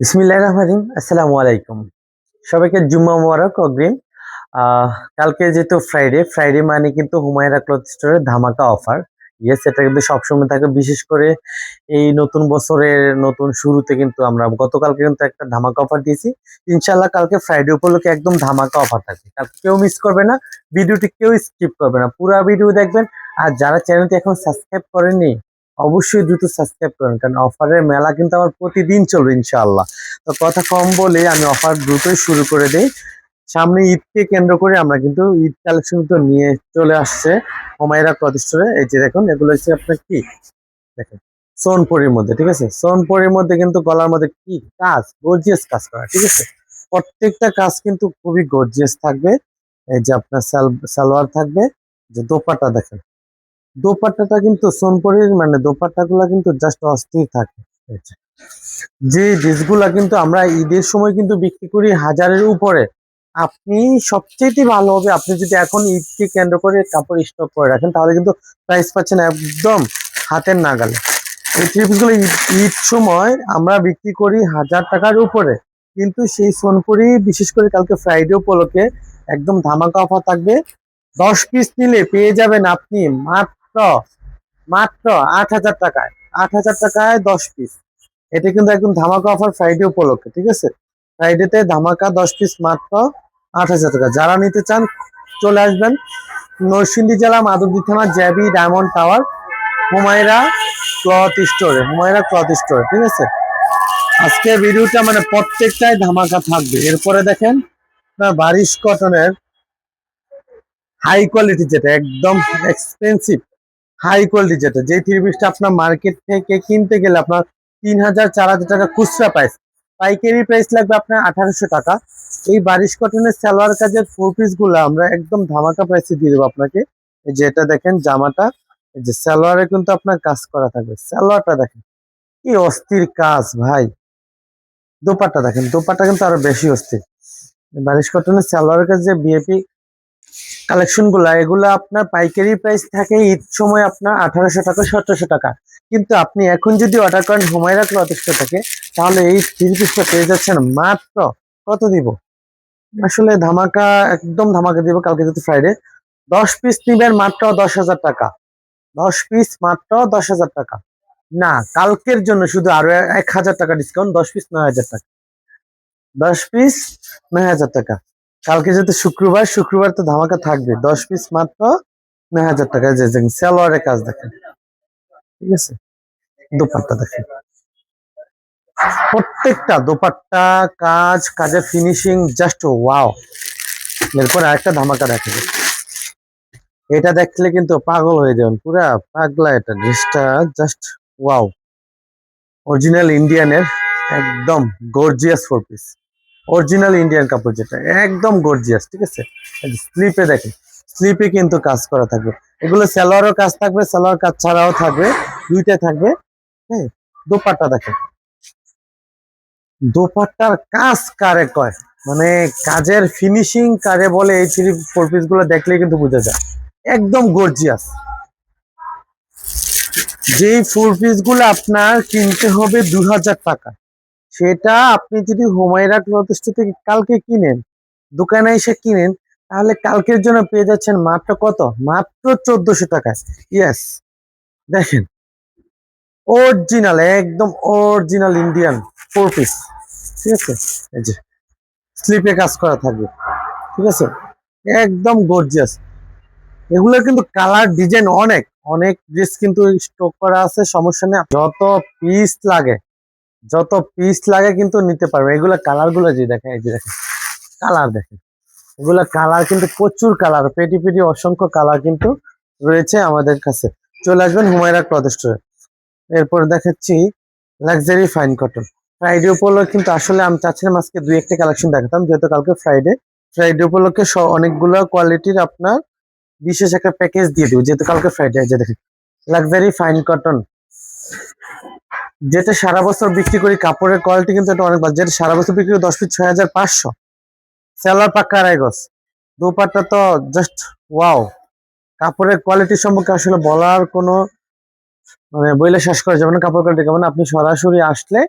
বিসমিল্লাহির রহমানির রহিম। আসসালামু আলাইকুম। সবাইকে জুম্মা মোবারক অগ্রিম। কালকে যেহেতু ফ্রাইডে ফ্রাইডে মানে কিন্তু হুমায়রা ক্লথ স্টোরের ধামাকা অফার। ইয়েস এটা কিন্তু সবসময় থাকে। বিশেষ করে এই নতুন বছরের নতুন শুরুতে কিন্তু আমরা গতকালকে কিন্তু একটা ধামাকা অফার দিয়েছি। ইনশাল্লাহ কালকে ফ্রাইডে উপলক্ষে একদম ধামাকা অফার থাকবে। কেউ মিস করবে না। ভিডিওটি কেউ স্কিপ করবে না। পুরো ভিডিও দেখবেন। আর যারা চ্যানেলটি এখন সাবস্ক্রাইব করেননি অবশ্যই দ্রুত সাবস্ক্রাইব করেন, কারণ অফারের মেলা কিন্তু আমার প্রতিদিন চলবে ইনশাআল্লাহ। তো কথা কম বলে আমি অফার দ্রুতই শুরু করে দিই। সামনে ঈদকে কেন্দ্র করে আমরা কিন্তু ঈদ কালেকশন তো নিয়ে চলে আসছে হোমায়রা স্টোরে এই যে দেখুন, এগুলো হচ্ছে আপনার কি? দেখেন, সোনপুরির মধ্যে, ঠিক আছে? সোনপুরের মধ্যে কিন্তু গলার মধ্যে কি কাজ? গর্জিয়াস কাজ করা, ঠিক আছে? প্রত্যেকটা কাজ কিন্তু খুবই গর্জিয়াস থাকবে। এই যে আপনার সাল- সালোয়ার থাকবে। যে দোপাটা দেখেন দোপাট্টাটা কিন্তু সোনপুরির মানে দোপাট্টাগুলো কিন্তু জাস্ট অস্থির থাকে যে। ড্রেসগুলা কিন্তু আমরা ঈদের সময় কিন্তু বিক্রি করি হাজারের উপরে, আপনি সবচেয়ে ভালো হবে, আপনি যদি এখন ঈদকে কেন্দ্র করে কাপড় স্টক করে রাখেন, তাহলে কিন্তু প্রাইস পাচ্ছেন একদম হাতের নাগালে এই ট্রিপসগুলো ঈদ ঈদ সময় আমরা বিক্রি করি হাজার টাকার উপরে, কিন্তু সেই সোনপুরি, বিশেষ করে কালকে ফ্রাইডে উপলক্ষে একদম ধামাকা অফার থাকবে দশ পিস নিলে পেয়ে যাবেন আপনি মাত্র মাত্র আট হাজার টাকায়, আট হাজার টাকায় দশ পিস এটা কিন্তু একদম ধামাকা অফার ফ্রাইডে উপলক্ষে, ঠিক আছে? ফ্রাইডেতে ধামাকা দশ পিস মাত্র আট হাজার টাকা। যারা নিতে চান, চলে আসবেন। নরসিংদী জেলা, মাধবদী থানা, J B, diamond tower, Humaira cloth স্টোরে, হুমায়রা ক্লথ স্টোর, ঠিক আছে? আজকে ভিডিওটা মানে প্রত্যেকটাই ধামাকা থাকবে। এরপরে দেখেন, আপনার বারিশ কটনের হাই কোয়ালিটি যেটা, একদম এক্সপেন্সিভ হাই কোয়ালিটি যেটা যে থ্রি পিসটা আপনার মার্কেট থেকে কিনতে গেলে আপনার তিন হাজার, চার হাজার টাকা খুচরা প্রাইস পাইকারি প্রাইস লাগবে আপনার আঠারোশো টাকা। এই বারিশ কটনের সালোয়ার কাজের ফোর পিসগুলো আমরা একদম ধামাকা প্রাইসে দিয়ে দেবো আপনাকে। যেটা দেখেন জামাটা যে সালোয়ারে কিন্তু আপনার কাজ করা থাকবে। সালোয়ারটা দেখেন, কি অস্থির কাজ ভাই। দোপাট্টা দেখেন, দোপাট্টা কিন্তু আরও বেশি অস্থির। বারিশ কটনের সালোয়ারের কাছে যে বিএপি কালেকশনগুলা, এগুলা আপনার পাইকারি প্রাইস থাকে ঈদ সময় আপনার আঠারোশো টাকা, সতেরোশো টাকা। কিন্তু আপনি এখন যদি অর্ডার করেন হুমায়রা ক্লথ স্টোর থেকে, তাহলে এই থ্রি পিসটা পেয়ে যাচ্ছেন মাত্র কত দিব? আসলে ধামাকা, একদম ধামাকা দিব কালকে যদি ফ্রাইডে দশ পিস নিবেন মাত্র দশ হাজার টাকা। দশ পিস মাত্র দশ হাজার টাকা। না, কালকের জন্য শুধু আরও এক হাজার টাকা ডিসকাউন্ট দশ পিস নয় হাজার টাকা। দশ পিস নয় হাজার টাকা। কালকে যেহেতু শুক্রবার শুক্রবার তো ধামাকা থাকবে। দশ পিস মাত্র নয় হাজার টাকা। যে সালোয়ারের কাজ দেখেন। ঠিক আছে? দোপাট্টা দেখেন। প্রত্যেকটা দোপাট্টা, কাজ, কাজের ফিনিশিং জাস্ট ওয়াও এরপর আরেকটা ধামাকা দেখে এটা দেখলে কিন্তু পাগল হয়ে যাবেন। পুরা পাগলা এটা ড্রেসটা জাস্ট ওয়াও অরিজিনাল ইন্ডিয়ানের একদম gorgeous four piece original Indian কাপড় যেটা, একদম গর্জিয়াস ঠিক আছে? স্লিপে দেখেন স্লিপে কিন্তু কাজ করা থাকবে। এগুলো সালোয়ারও কাজ থাকবে, সালোয়ার কাজ ছাড়াও থাকবে, দুইটা থাকবে হ্যাঁ? দোপাট্টা দেখেন। দোপাট্টার কাজ কারে কয়? মানে কাজের ফিনিশিং কারে বলে, এই থ্রি ফোর পিসগুলো দেখলে কিন্তু বোঝা যায়। একদম গর্জিয়াস যেই ফোর পিসগুলো আপনার কিনতে হবে দু হাজার টাকা। সেটা আপনি যদি হুমায়রা ক্লথ থেকে কালকে কিনেন, দোকানে এসে কিনেন, তাহলে কালকের জন্য পেয়ে যাচ্ছেন মাত্র কত? মাত্র চোদ্দশো টাকায় ইয়েস দেখেন। অরিজিনাল একদম অরিজিনাল ইন্ডিয়ান ফোর পিস ঠিক আছে? এই যে স্লিপে কাজ করা থাকবে। ঠিক আছে? একদম গর্জিয়াস এগুলো কিন্তু কালার ডিজাইন অনেক। অনেক ড্রেস কিন্তু স্টক করা আছে, সমস্যা নেই। যত পিস লাগে যত পিস লাগে কিন্তু নিতে পারবে। এগুলা কালারগুলো যে দেখেন, এই যে দেখেন কালার দেখেন। এগুলা কালার কিন্তু প্রচুর কালার পেটি পেটি অসংখ্য কালার কিন্তু রয়েছে আমাদের কাছে। চলে আসবেন হুমায়রা ক্লথ স্টোরে। এরপর দেখাচ্ছি লাক্সারি ফাইন কটন ফ্রাইডে উপলক্ষে কিন্তু আসলে আমি চাচ্ছিলাম আজকে দুই একটা কালেকশন দেখাতাম, যেহেতু কালকে ফ্রাইডে ফ্রাইডে উপলক্ষে অনেকগুলো কোয়ালিটির আপনার বিশেষ একটা প্যাকেজ দিয়ে দিব, যেহেতু কালকে ফ্রাইডে যে দেখেন। লাক্সারি ফাইন কটন যেটা সারা বছর বিক্রি করি, কাপড়ের কোয়ালিটি কিন্তু এটা অনেক ভালো। যেটা সারা বছর বিক্রি করি, দশ পিস ছয় হাজার পাঁচশো। সেলার পাক্কা আড়াই গজ। দুপাট্টা তো জাস্ট ওয়াও কাপড়ের কোয়ালিটি সম্পর্কে আসলে বলার কোনো মানে বইলে শেষ করা যাবে না, কাপড় কোয়ালিটি কেমন? আপনি সরাসরি আসলে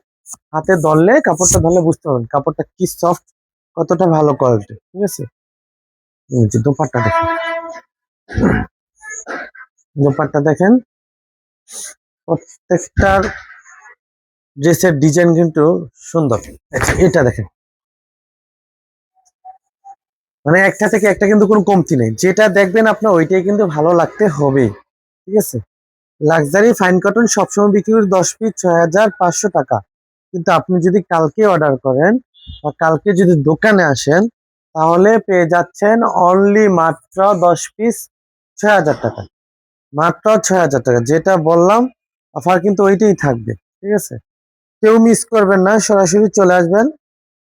হাতে ধরলে কাপড়টা ধরলে বুঝতে পারবেন কাপড়টা কি সফট কতটা ভালো কোয়ালিটি ঠিক আছে? দোপাট্টা দেখেন। দোপাট্টা দেখেন। প্রত্যেকটার ড্রেসের ডিজাইন কিন্তু সুন্দর। আচ্ছা এটা দেখেন। মানে একটা থেকে একটা কিন্তু কোনো কমতি নেই। যেটা দেখবেন আপনার, ওইটাই কিন্তু ভালো লাগতে হবে। ঠিক আছে? লাক্সারি ফাইন কটন সবসময় বিক্রি করে দশ পিস ছয় হাজার পাঁচশো টাকা। কিন্তু আপনি যদি কালকে অর্ডার করেন বা কালকে যদি দোকানে আসেন, তাহলে পেয়ে যাচ্ছেন অনলি মাত্র দশ পিস ছয় হাজার টাকা। মাত্র ছয় হাজার টাকা। যেটা বললাম অফার কিন্তু ওইটাই থাকবে। ঠিক আছে? কেউ মিস করবেন না, সরাসরি চলে আসবেন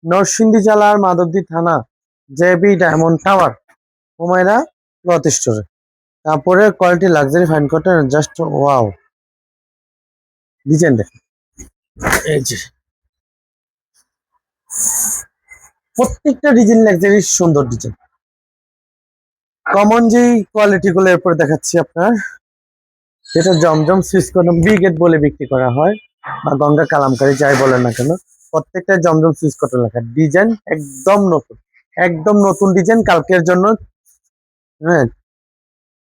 নরসিংদী জেলার মাধবদী থানা J B diamond tower, Humaira cloth স্টোরে। তারপরে quality luxury fine cotton just wow design দেখেন। এই যে। প্রত্যেকটা ডিজাইন লাক্সারি সুন্দর ডিজাইন কমন যেই কোয়ালিটি গুলো এরপর দেখাচ্ছি আপনার, যেটা জমজম সুইচ কটন ব্রিগেড বলে বিক্রি করা হয়। বা গঙ্গা কালামকারি যাই বলেন না কেন, প্রত্যেকটা জমজম সুইচ কটন লেখা। ডিজাইন একদম নতুন একদম নতুন ডিজাইন, কালকের জন্য হ্যাঁ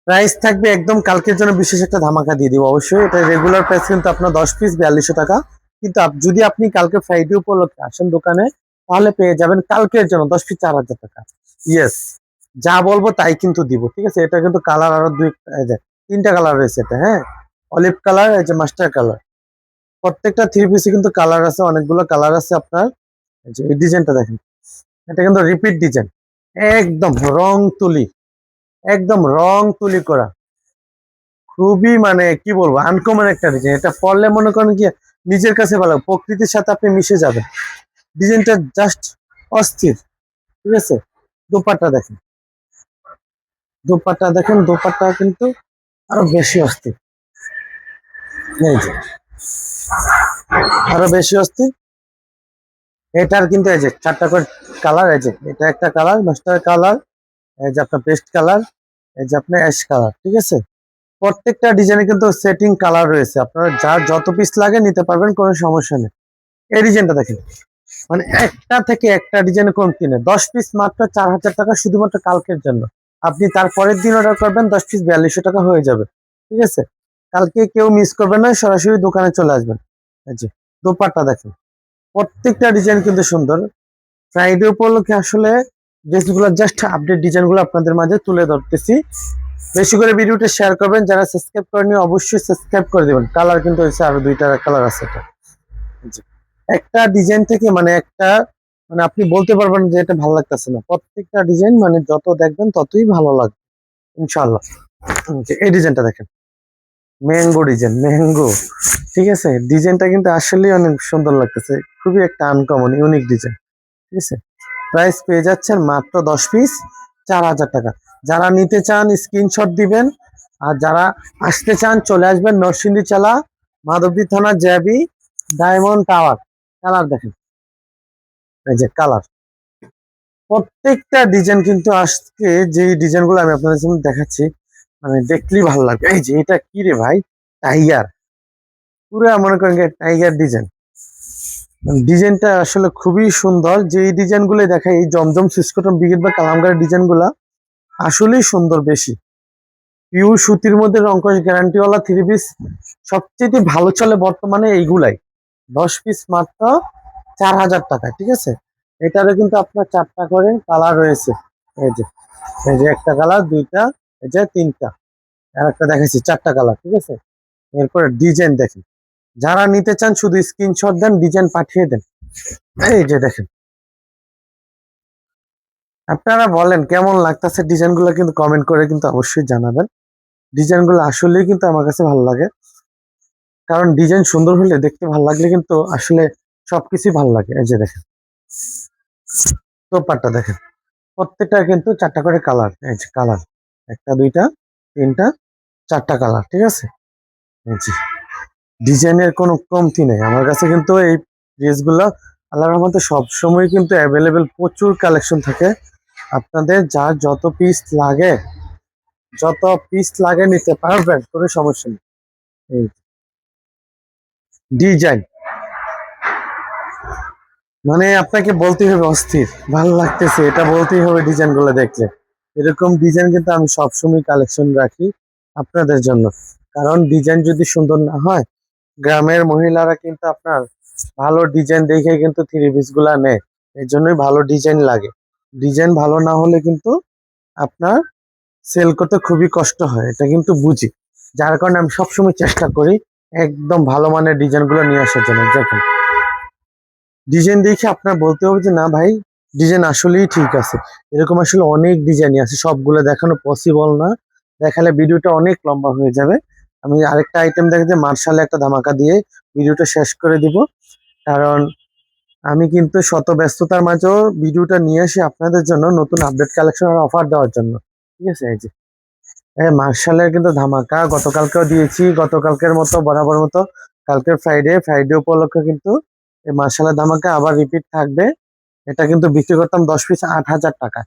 প্রাইস থাকবে একদম কালকের জন্য বিশেষ একটা ধামাকা দিয়ে দিব। অবশ্যই এটা রেগুলার প্রাইস কিন্তু আপনার দশ পিস বিয়াল্লিশশো টাকা। কিন্তু যদি আপনি কালকে ফ্রাইডে উপলক্ষে আসেন দোকানে, তাহলে পেয়ে যাবেন কালকের জন্য দশ পিস চার হাজার টাকা। ইয়েস যা বলব তাই কিন্তু দিব, ঠিক আছে? এটা কিন্তু কালার আরও দুই তিনটা কালার রয়েছে এটা হ্যাঁ? অলিভ কালার এই যে মাস্টার কালার প্রত্যেকটা থ্রি পিসে কিন্তু কালার আছে, অনেকগুলো কালার আছে আপনার। এই ডিজাইনটা দেখেন, এটা কিন্তু রিপিট ডিজাইন একদম রং তুলি, একদম রং তুলি করা। খুবই মানে কি বলব আনকমন একটা ডিজাইন এটা পরলে মনে করেন কি, নিজের কাছে ভালো, প্রকৃতির সাথে আপনি মিশে যাবেন। ডিজাইনটা জাস্ট অস্থির, ঠিক আছে? দোপাট্টা দেখেন দোপাট্টা দেখেন, দোপাট্টা কিন্তু আরও বেশি অস্থির। এই যে আরও বেশি অস্থির। এটার কিন্তু এই যে চারটা করে কালার এই যে এটা একটা কালার মাস্টার কালার এই যে আপনার পেস্ট কালার এই যে আপনার অ্যাশ কালার ঠিক আছে? প্রত্যেকটা ডিজাইনে কিন্তু সেটিং কালার রয়েছে। আপনারা যার যত পিস লাগে নিতে পারবেন, কোনো সমস্যা নেই। এই ডিজাইনটা দেখেন। মানে একটা থেকে একটা ডিজাইন কমতি নেই। দশ পিস মাত্র চার হাজার টাকা শুধুমাত্র কালকের জন্য। আপনি তার পরের দিন অর্ডার করবেন, দশ পিস বিয়াল্লিশশো টাকা হয়ে যাবে। ঠিক আছে? কালকে কেউ মিস করবেন না সরাসরি দোকানে চলে আসবেন। যে দোপাট্টা দেখেন। প্রত্যেকটা ডিজাইন কিন্তু সুন্দর। ফ্রাইডে উপলক্ষে আসলে ড্রেসগুলো জাস্ট আপডেট ডিজাইনগুলো আপনাদের মাঝে তুলে ধরতেছি। বেশি করে ভিডিওটা শেয়ার করবেন। যারা সাবস্ক্রাইব করেনি অবশ্যই সাবস্ক্রাইব করে দেবেন। কালার কিন্তু হয়েছে আরও দুইটা কালার আছে এটা। একটা ডিজাইন থেকে মানে একটা মানে আপনি বলতে পারবেন যে এটা ভালো লাগতেছে না। প্রত্যেকটা ডিজাইন মানে যত দেখবেন ততই ভালো লাগবে। যে, এই ডিজাইনটা দেখেন। ম্যাঙ্গো ডিজাইন ম্যাঙ্গো ঠিক আছে? ডিজাইনটা কিন্তু আসলেই অনেক সুন্দর লাগতেছে। খুবই একটা আনকমন ইউনিক ডিজাইন ঠিক আছে? প্রাইস পেয়ে যাচ্ছেন মাত্র দশ পিস চার হাজার টাকা। যারা নিতে চান স্ক্রিনশট দিবেন। আর যারা আসতে চান, চলে আসবেন নরসিংদী চালা, মাধবদী থানা জ্যাবি, ডায়মন্ড টাওয়ার। কালার দেখেন। এই যে কালার প্রত্যেকটা ডিজাইন কিন্তু আজকে যে ডিজাইনগুলো আমি আপনাদের সামনে দেখাচ্ছি মানে দেখলেই ভালো লাগবে। এই যে এটা কি রে ভাই? টাইগার পুরো মনে করেন টাইগার ডিজাইন ডিজাইনটা আসলে খুবই সুন্দর। যে এই ডিজাইনগুলো দেখায়, এই জমজম সিসকটন ব্রিগেড বা ডিজাইনগুলা আসলেই সুন্দর বেশি। পিওর সুতির মধ্যে রঙ্কশ গ্যারান্টিওয়ালা থ্রি পিস সবচেয়ে ভালো চলে বর্তমানে এইগুলাই। দশ পিস মাত্র চার হাজার টাকা, ঠিক আছে? এটারও কিন্তু আপনার চারটা করে কালার রয়েছে। এই যে এই যে একটা কালার দুইটা এই যে তিনটা। আর একটা দেখাচ্ছি চারটা কালার ঠিক আছে? এরপরে ডিজাইন দেখেন। যারা নিতে চান শুধু স্ক্রিনশট দেন ডিজাইন পাঠিয়ে দেন। এই যে দেখেন। আপনারা বলেন কেমন লাগতেছে ডিজাইনগুলো কিন্তু কমেন্ট করে কিন্তু অবশ্যই জানাবেন। ডিজাইনগুলো আসলেই কিন্তু আমার কাছে ভালো লাগে। কারণ ডিজাইন সুন্দর হলে দেখতে ভালো লাগলে কিন্তু আসলে সবকিছুই ভালো লাগে। এই যে দেখেন। দোপাট্টা দেখেন। প্রত্যেকটা কিন্তু চারটা করে কালার এই যে কালার একটা, দুইটা, তিনটা, চারটা কালার ঠিক আছে? যে ডিজাইনের কোনো কমতি নেই। আমার কাছে কিন্তু এই ড্রেসগুলো আল্লাহর রহমতে সবসময় কিন্তু অ্যাভেলেবেল প্রচুর কালেকশন থাকে। আপনাদের যার যত পিস লাগে, যত পিস লাগে নিতে পারবেন, কোনো সমস্যা নেই। ডিজাইন মানে আপনাকে বলতেই হবে অস্থির, ভালো লাগতেছে, এটা বলতেই হবে ডিজাইনগুলো দেখলে। এরকম ডিজাইন কিন্তু আমি সবসময় কালেকশন রাখি আপনাদের জন্য। কারণ ডিজাইন যদি সুন্দর না হয়, গ্রামের মহিলারা কিন্তু আপনার ভালো ডিজাইন দেখে কিন্তু থ্রি পিসগুলা নেয়। এর জন্যই ভালো ডিজাইন লাগে। ডিজাইন ভালো না হলে কিন্তু আপনার সেল করতে খুবই কষ্ট হয়, এটা কিন্তু বুঝি। যার কারণে আমি সবসময় চেষ্টা করি একদম ভালো মানের ডিজাইনগুলো নিয়ে আসার জন্য। দেখুন ডিজাইন দেখে আপনার বলতে হবে যে, না ভাই ডিজাইন আসলেই ঠিক আছে। এরকম আসলে অনেক ডিজাইনই আছে, সবগুলো দেখানো পসিবল না। দেখালে ভিডিওটা অনেক লম্বা হয়ে যাবে। আমি আরেকটা আইটেম দেখে যে মার্শালে একটা ধামাকা দিয়ে ভিডিওটা শেষ করে দিব। কারণ আমি কিন্তু শত ব্যস্ততার মাঝেও ভিডিওটা নিয়ে আসি আপনাদের জন্য নতুন আপডেট কালেকশন আর অফার দেওয়ার জন্য। ঠিক আছে? এই যে। মার্শালের কিন্তু ধামাকা, গতকালকেও দিয়েছি, গতকালকের মতো, বরাবর মতো। কালকের ফ্রাইডে ফ্রাইডে উপলক্ষে কিন্তু এই মার্শালের ধামাকা আবার রিপিট থাকবে। এটা কিন্তু বিক্রি করতাম দশ পিস আট হাজার টাকা।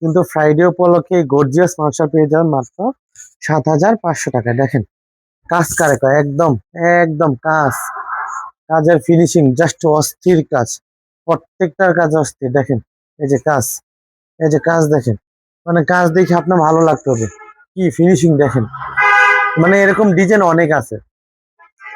কিন্তু ফ্রাইডে উপলক্ষে গর্জিয়াস মার্শাল পেয়ে যাবেন মাত্র সাত হাজার পাঁচশো টাকা। দেখেন, কাজ কারে কয়? একদম একদম কাজ। কাজের ফিনিশিং জাস্ট অস্থির কাজ। প্রত্যেকটার কাজ অস্থির। দেখেন, এই যে কাজ, এই যে কাজ দেখেন। মানে কাজ দেখে আপনার ভালো লাগতে হবে। কি ফিনিশিং দেখেন? মানে এরকম ডিজাইন অনেক আছে।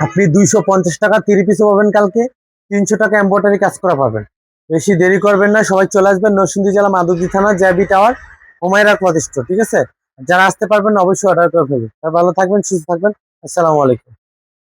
আপনি দুইশো পঞ্চাশ টাকা তিরি পিসও পাবেন কালকে, তিনশো টাকা এম্ব্রয়ডারি কাজ করা পাবেন। বেশি দেরি করবেন না, সবাই চলে আসবেন নরসিংদী জেলা মাদুদি থানা জ্যাবি টাওয়ার, হোমায়রা প্রতিষ্ঠ, ঠিক আছে? যারা আসতে পারবেন অবশ্যই অর্ডার করে ফেলবেন। ভালো থাকবেন, সুস্থ থাকবেন, আসসালামু আলাইকুম।